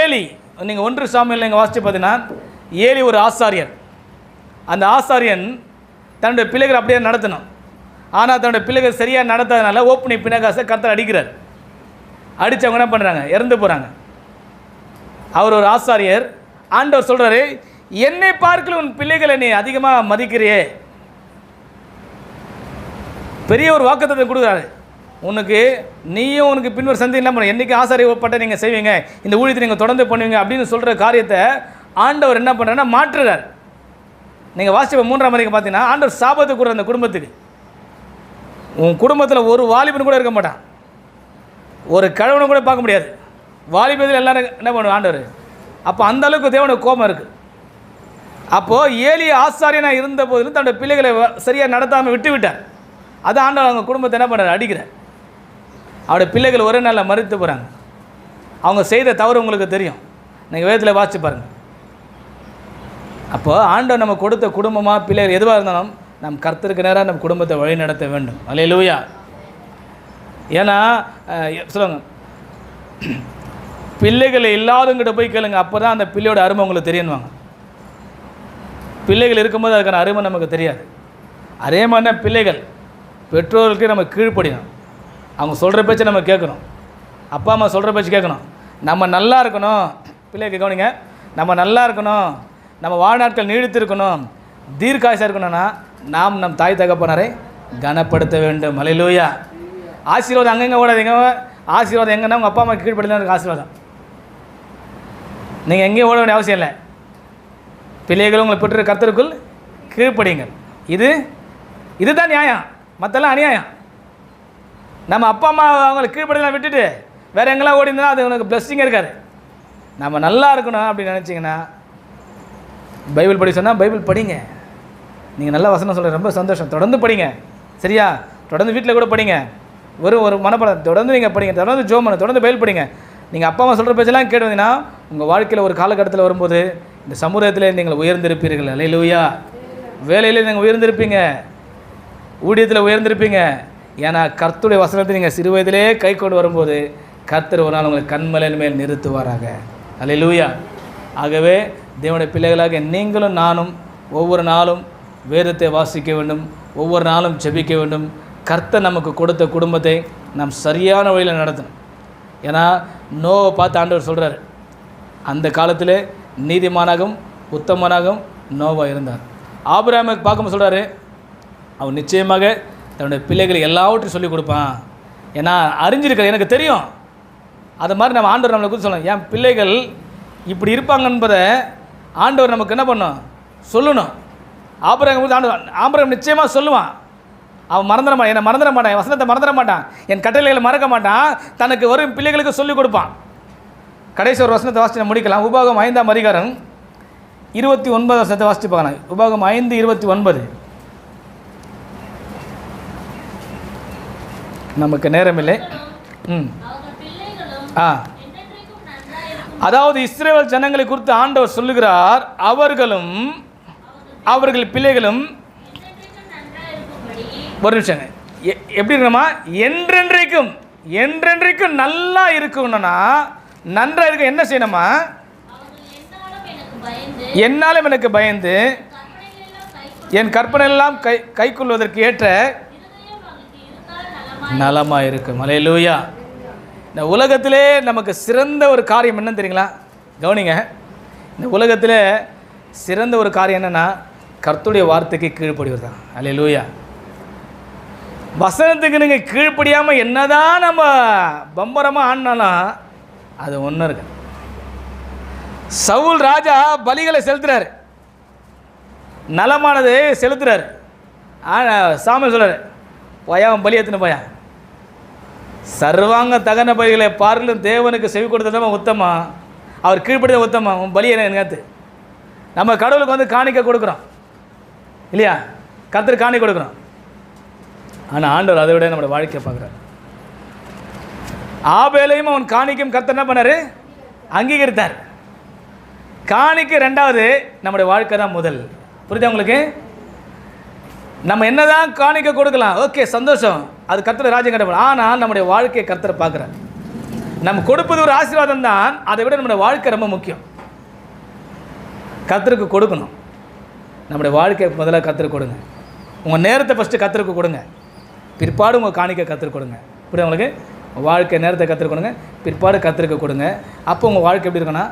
Eli நீங்கள் ஒன்று சாமியில் நீங்கள் வாசித்து பார்த்தீங்கன்னா ஏலி ஒரு ஆசாரியர். அந்த ஆசாரியன் தன்னுடைய பிள்ளைகள் அப்படியே நடத்தணும். ஆனால் தன்னுடைய பிள்ளைகள் சரியாக நடத்தாதனால ஓப்பனி பினகாசை கர்த்தர் அடிக்கிறார். அடித்தவங்க என்ன பண்ணுறாங்க இறந்து போகிறாங்க அவர் ஒரு ஆசாரியர். ஆண்டவர் சொல்கிறாரு என்னை பார்க்கல உன் பிள்ளைகளை நீ அதிகமாக மதிக்கிறியே? பெரிய ஒரு வாக்குத்தத்தை கொடுக்குறாரு. உனக்கு நீயும் உனக்கு பின்வர் சந்தி என்ன பண்ண என்றைக்கு ஆசாரியப்பட்ட நீங்கள் செய்வீங்க? இந்த ஊழியத்தை நீங்கள் தொடர்ந்து பண்ணுவீங்க அப்படின்னு சொல்கிற காரியத்தை ஆண்டவர் என்ன பண்ணுறாருன்னா மாற்றுறார். நீங்கள் வாசிப்ப மூன்றாம் வரைக்கும் பார்த்தீங்கன்னா ஆண்டவர் சாபத்தை கூட அந்த குடும்பத்துக்கு. உன் குடும்பத்தில் ஒரு வாலிபன் கூட இருக்க மாட்டான். ஒரு கழவனை கூட பார்க்க முடியாது. வாலிபத்தில் எல்லோரும் என்ன பண்ணுவோம் ஆண்டவர்? அப்போ அந்த அளவுக்கு தேவனுக்கு கோபம் இருக்குது அப்போது ஏழிய ஆசாரியனாக இருந்த போதிலும் தன்னோட பிள்ளைகளை சரியாக நடத்தாமல் விட்டு விட்டார் அது ஆண்டவர் அவங்க குடும்பத்தை என்ன பண்ணுறாரு அடிக்கிறார். அவருடைய பிள்ளைகள் ஒரே நாளில் மறுத்து போகிறாங்க அவங்க செய்த தவறு உங்களுக்கு தெரியும். நீங்கள் வேதத்தில் வாசிச்சு பாருங்கள் அப்போது ஆண்டவர் நம்ம கொடுத்த குடும்பமாக பிள்ளைகள் எதுவாக இருந்தாலும் நம் கர்த்தருக்கு நேராக நம்ம குடும்பத்தை வழி நடத்த வேண்டும். அல்லேலூயா ஏன்னா சொல்லுங்க. பிள்ளைகள் இல்லாதவங்கிட்ட போய் கேளுங்க. அப்போ தான் அந்த பிள்ளையோட அருமை உங்களுக்கு தெரியணுவாங்க பிள்ளைகள் இருக்கும்போது அதுக்கான அருமை நமக்கு தெரியாது. அதே மாதிரி தான் பிள்ளைகள். பெற்றோர்களுக்கு நம்ம கீழ்ப்படியணும். அவங்க சொல்கிற பேச்சை நம்ம கேட்கணும். அப்பா அம்மா சொல்கிற பேச்சு கேட்கணும். நம்ம நல்லா இருக்கணும். பிள்ளைக்கு கவனிங்க நம்ம நல்லா இருக்கணும். நம்ம வாழ்நாட்கள் நீடித்து இருக்கணும் தீர்க்காயசாக இருக்கணும்னா நாம் நம் தாய் தகப்பனரை கனப்படுத்த வேண்டும். மலையிலூயா ஆசீர்வாதம் அங்கங்கே ஓடாதீங்க. ஆசீர்வாதம் எங்கன்னா உங்கள் அப்பா அம்மா கீழ்ப்படி தான் ஆசீர்வாதம். நீங்கள் எங்கேயும் ஓட வேண்டிய அவசியம் இல்லை. பிள்ளைகள் உங்களை பெற்ற கருத்தருக்குள் கீழ்ப்படியுங்கள். இது இதுதான் நியாயம். மற்றெல்லாம் அநியாயம். நம்ம அப்பா அம்மா அவங்களை கீழ்ப்படியெல்லாம் விட்டுட்டு வேறு எங்கெல்லாம் ஓடி இருந்தாலும் அது உனக்கு பிளஸ்ஸிங் இருக்காது. நம்ம நல்லா இருக்கணும் அப்படின்னு நினச்சிங்கன்னா பைபிள் படி சொன்னால் பைபிள் படிங்க. நீங்கள் நல்ல வசனம் சொல்கிற ரொம்ப சந்தோஷம். தொடர்ந்து படிங்க. சரியா? தொடர்ந்து வீட்டில் கூட படிங்க. ஒரு ஒரு மனப்படம். தொடர்ந்து நீங்கள் படிங்க. தொடர்ந்து ஜோம் தொடர்ந்து பயில் படிங்க. நீங்கள் அப்பா அம்மா சொல்கிற பேச்செல்லாம் கேட்டுவீங்கன்னா உங்கள் வாழ்க்கையில் ஒரு காலகட்டத்தில் வரும்போது இந்த சமுதாயத்தில் நீங்கள் உயர்ந்திருப்பீர்கள். அலையிலூயா. வேலையில் நீங்கள் உயர்ந்திருப்பீங்க. ஊழியத்தில் உயர்ந்திருப்பீங்க. ஏன்னா கர்த்துடைய வசனத்தை நீங்கள் சிறு வயதிலே கை கொண்டு வரும்போது கர்த்தர் ஒரு நாள் உங்களை கண்மலையின் மேல் நிறுத்துவாராக. அல்லேலூயா ஆகவே தேவனுடைய பிள்ளைகளாக நீங்களும் நானும் ஒவ்வொரு நாளும் வேதத்தை வாசிக்க வேண்டும் ஒவ்வொரு நாளும் ஜெபிக்க வேண்டும். கர்த்தர் நமக்கு கொடுத்த குடும்பத்தை நாம் சரியான வழியில் நடத்தணும். ஏன்னா நோவை பார்த்து ஆண்டவர் சொல்கிறார் அந்த காலத்தில் நீதிமானாகவும் உத்தமனாகவும் நோவாக இருந்தார். ஆபிரகாமுக்கு பார்க்கும்போது சொல்கிறாரு அவன் நிச்சயமாக தன்னுடைய பிள்ளைகளை எல்லாவற்றையும் சொல்லிக் கொடுப்பான். ஏன்னா அறிஞ்சிருக்கிற எனக்கு தெரியும். அது மாதிரி நம்ம ஆண்டவர் நம்மளை குறித்து சொல்லணும். என் பிள்ளைகள் இப்படி இருப்பாங்க என்பதை ஆண்டவர் நமக்கு என்ன பண்ணும்? சொல்லணும். ஆபரகம் குறித்து ஆண்டவர் ஆபரகம் நிச்சயமாக சொல்லுவான். அவன் மறந்துட மாட்டான். என்னை மறந்துட மாட்டான். என் வசனத்தை மறந்துட மாட்டான். என் கட்டளைகளை மறக்க மாட்டான். தனக்கு வரும் பிள்ளைகளுக்கு சொல்லிக் கொடுப்பான். கடைசி ஒரு வசனத்தை வாசித்து முடிக்கலாம். உபாகம் ஐந்தாம் அதிகாரம் இருபத்தி ஒன்பது வசனத்தை வாசித்து பார்க்கலாம். உபாகம் ஐந்து இருபத்தி ஒன்பது. நமக்கு நேரமில்லை. ம். ஆ. அதாவது இஸ்ரேல் ஜனங்களை குறித்து ஆண்டவர் சொல்லுகிறார் அவர்களும் அவர்கள் பிள்ளைகளும் ஒரு நிமிஷங்க. எ- எப்படி இருக்கணுமா? என்றென்றைக்கும் என்றென்றைக்கும் நல்லா இருக்கணும்னா நன்றா இருக்க என்ன செய்யணுமா? என்னாலும் எனக்கு பயந்து என் கற்பனை எல்லாம் கை கைக்கொள்வதற்கு ஏற்ற நலமாக இருக்கும் அலையலூயா. இந்த உலகத்திலே நமக்கு சிறந்த ஒரு காரியம் என்னன்னு தெரியுங்களா? கவனிங்க. இந்த உலகத்தில் சிறந்த ஒரு காரியம் என்னென்னா கர்த்துடைய வார்த்தைக்கு கீழ்ப்படிவது தான் லூயா வசனத்துக்கு நீங்கள் கீழ்ப்படியாமல் என்னதான் நம்ம பம்பரமாக ஆடினாலும் அது ஒன்றும் இருக்கு சவுல் ராஜா பலிகளை செலுத்துறாரு. நலமானது செலுத்துறாரு. சாமி சொல்கிறார் போயா அவன் பலி எடுத்துன்னு போயா? சர்வாங்க தகன பலிகளை பார்க்கலும் தேவனுக்கு செவி கொடுத்ததான் உத்தமா? அவர் கீழ்ப்படுத்த உத்தமா? உன் பலி என்ன நம்ம கடவுளுக்கு வந்து காணிக்க கொடுக்குறோம். இல்லையா? கத்தர் காணி கொடுக்குறோம். ஆனால் ஆண்டவர் அதை விட நம்மளோட வாழ்க்கையை பார்க்குறாரு. ஆபேலையும் அவன் காணிக்கும் கத்தர் என்ன பண்ணார்? அங்கீகரித்தார். காணிக்கு ரெண்டாவது நம்முடைய வாழ்க்கை தான் முதல். புரியுதா உங்களுக்கு? நம்ம என்னதான் காணிக்க கொடுக்கலாம். ஓகே சந்தோஷம். அது கர்த்தர் ராஜ்யம் கட்டப்படும். ஆனால் நம்முடைய வாழ்க்கையை கர்த்தரை பார்க்குறார். நம்ம கொடுப்பது ஒரு ஆசீர்வாதம் தான். அதை விட நம்முடைய வாழ்க்கை ரொம்ப முக்கியம். கத்தருக்கு கொடுக்கணும். நம்முடைய வாழ்க்கை முதல்ல கத்தருக்கு கொடுங்க. உங்கள் நேரத்தை ஃபஸ்ட்டு கத்தருக்கு கொடுங்க. பிற்பாடு உங்கள் காணிக்க கற்றுக் கொடுங்க. இப்படி உங்களுக்கு? வாழ்க்கை நேரத்தை கற்றுக் கொடுங்க. பிற்பாடு கத்திருக்க கொடுங்க. அப்போ உங்கள் வாழ்க்கை எப்படி இருக்குன்னா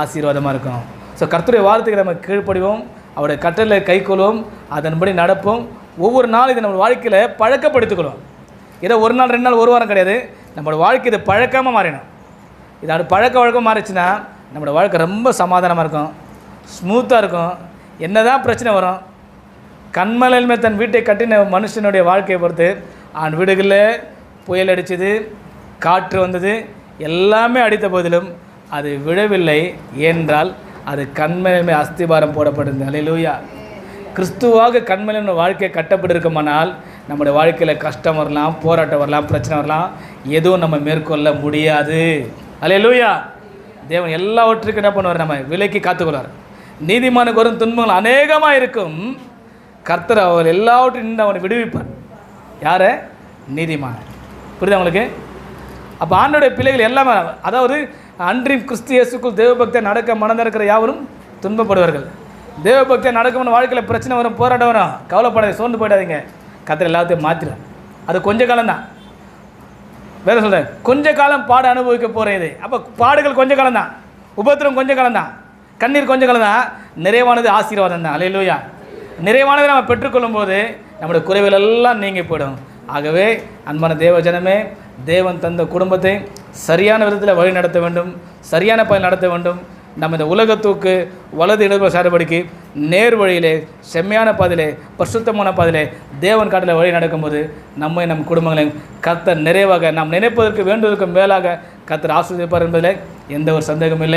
ஆசீர்வாதமாக இருக்கும் ஸோ கர்த்தருடைய வார்த்தைக்கு நம்ம கீழ்ப்படிவோம். அவருடைய கட்டளை கைக்கொள்வோம் அதன்படி நடப்போம். ஒவ்வொரு நாளும் இதை நம்ம வாழ்க்கையில் பழக்கப்படுத்திக்கொள்வோம். ஏதோ ஒரு நாள் ரெண்டு நாள் ஒரு வாரம் கிடையாது. நம்மளோட வாழ்க்கை இது பழக்கமாக மாறிடும். இது அது பழக்க வழக்கம் மாறிச்சுன்னா நம்மளோட வாழ்க்கை ரொம்ப சமாதானமாக இருக்கும். ஸ்மூத்தாக இருக்கும். என்ன தான் பிரச்சனை வரும். கண்மலையிலுமே தன் வீட்டை கட்டின மனுஷனுடைய வாழ்க்கையை பொறுத்து அவன் வீடுகளில் புயல் அடிச்சது காற்று வந்தது எல்லாமே அடித்த போதிலும் அது விழவில்லை என்றால் அது கண்மலைமை அஸ்திபாரம் போடப்படுது. அலையிலூயா கிறிஸ்துவாக கண்மலையின் வாழ்க்கை கட்டப்பட்டிருக்குமானால் நம்முடைய வாழ்க்கையில் கஷ்டம் வரலாம் போராட்டம் வரலாம் பிரச்சனை வரலாம். எதுவும் நம்ம மேற்கொள்ள முடியாது. அலையிலூயா தேவன் எல்லாவற்றுக்கும் என்ன பண்ணுவார்? நம்ம விலைக்கு காத்துக்கொள்வார். நீதிமானுக்கு வரும் துன்பங்கள் அநேகமாக இருக்கும் கர்த்தர் அவர் எல்லாவற்றையும் நின்று அவனை விடுவிப்பார். யாரை? நீதிமான. புரியுது உங்களுக்கு? அப்போ ஆண்டோடைய பிள்ளைகள் எல்லாமே அதாவது அன்றின் கிறிஸ்தியேசுக்குள் தேவபக்தியை நடக்க மனந்திருக்கிற யாவரும் துன்பப்படுவார்கள். தேவபக்தியை நடக்கணும்னு வாழ்க்கையில் பிரச்சனை வரும் போராட்டம் வரும். கவலைப்படாது சோர்ந்து போயிடாதீங்க. கத்திர எல்லாத்தையும் மாற்றிடும் அது கொஞ்ச காலம்தான். வேறு சொல்கிறேன் கொஞ்ச காலம் பாடு அனுபவிக்க போகிற இது. அப்போ பாடுகள் கொஞ்ச காலம் தான் உபத்திரம் கொஞ்ச காலம் தான் கண்ணீர் கொஞ்ச காலம் தான் நிறைவானது ஆசீர்வாதம் தான். அலையிலூயா. நிறைவானதை நம்ம பெற்றுக்கொள்ளும் போது நம்முடைய குறைவுகள் எல்லாம் நீங்கி போயிடும். ஆகவே அன்பான தேவ ஜனமே தேவன் தந்த குடும்பத்தை சரியான விதத்தில் வழி நடத்த வேண்டும் சரியான பயன் நடத்த வேண்டும். நம்ம இந்த உலகத்துக்கு வலது இடது சார்படிக்கு நேர் வழியிலே செம்மையான பாதிலே பரிசுத்தமான பாதிலே தேவன் காட்டில் வழி நடக்கும்போது நம்மை நம் குடும்பங்களையும் கத்தர் நிறைவாக நாம் நினைப்பதற்கு வேண்டுவதற்கு மேலாக கத்தர் ஆஸ்வதிப்பார் என்பதில் எந்த ஒரு சந்தேகமும் இல்லை.